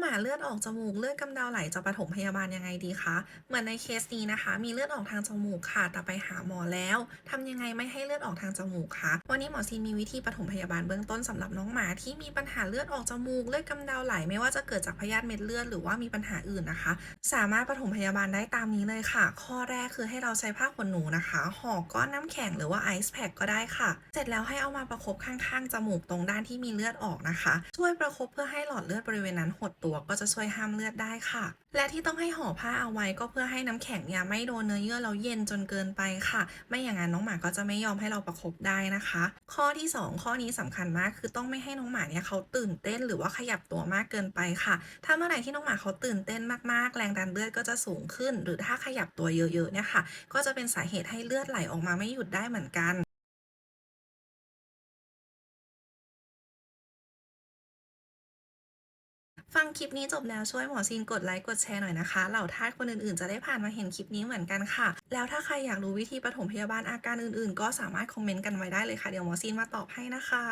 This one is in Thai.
หมาเลือดออกจมูกเลือดกำเดาไหลจะปฐมพยาบาลยังไงดีคะ เหมือนในเคสนี้นะคะ มีเลือดออกทางจมูกค่ะ แต่ไปหาหมอแล้วทำยังไงไม่ให้เลือดออกทางจมูกคะวันนี้หมอซีมีวิธีปฐมพยาบาลเบื้องต้นสำหรับน้องหมาที่มีปัญหาเลือดออกจมูกเลือดกำเดาไหลไม่ว่าจะเกิดจากพยาธิเม็ดเลือดหรือว่ามีปัญหาอื่นนะคะ สามารถปฐมพยาบาลได้ตามนี้เลยค่ะ ข้อแรกคือให้เราใช้ผ้าขนหนูนะคะห่อก้อนน้ำแข็งหรือว่าไอซ์แพคก็ได้ค่ะ เสร็จแล้วให้เอามาประคบข้างๆจมูกตรงด้านที่มีเลือดออกนะคะ ช่วยประคบเพื่อให้หลอดเลือดบริเวณนั้นหดตัวก็จะช่วยห้ามเลือดได้ค่ะ และที่ต้องให้ห่อผ้าเอาไว้ก็เพื่อให้น้ำแข็งเนี่ยไม่โดนเนื้อเยื่อเราเย็นจนเกินไปค่ะ ไม่อย่างนั้นน้องหมาก็จะไม่ยอมให้เราประคบได้นะคะ ข้อที่สองข้อนี้สำคัญมากคือต้องไม่ให้น้องหมาเนี่ยเขาตื่นเต้นหรือว่าขยับตัวมากเกินไปค่ะ ถ้าเมื่อไหร่ที่น้องหมาเขาตื่นเต้นมากๆ แรงดันเลือดก็จะสูงขึ้น หรือถ้าขยับตัวเยอะๆเนี่ยค่ะ ก็จะเป็นสาเหตุให้เลือดไหลออกมาไม่หยุดได้เหมือนกัน ฟังคลิปนี้จบแล้วช่วยหมอซีนกดไลค์กดแชร์หน่อยนะคะ เหล่าทาสคนอื่นๆ จะได้ผ่านมาเห็นคลิปนี้เหมือนกันค่ะ แล้วถ้าใครอยากรู้วิธีปฐมพยาบาลอาการอื่นๆ ก็สามารถคอมเมนต์กันไว้ได้เลยค่ะ เดี๋ยวหมอซีนมาตอบให้นะคะ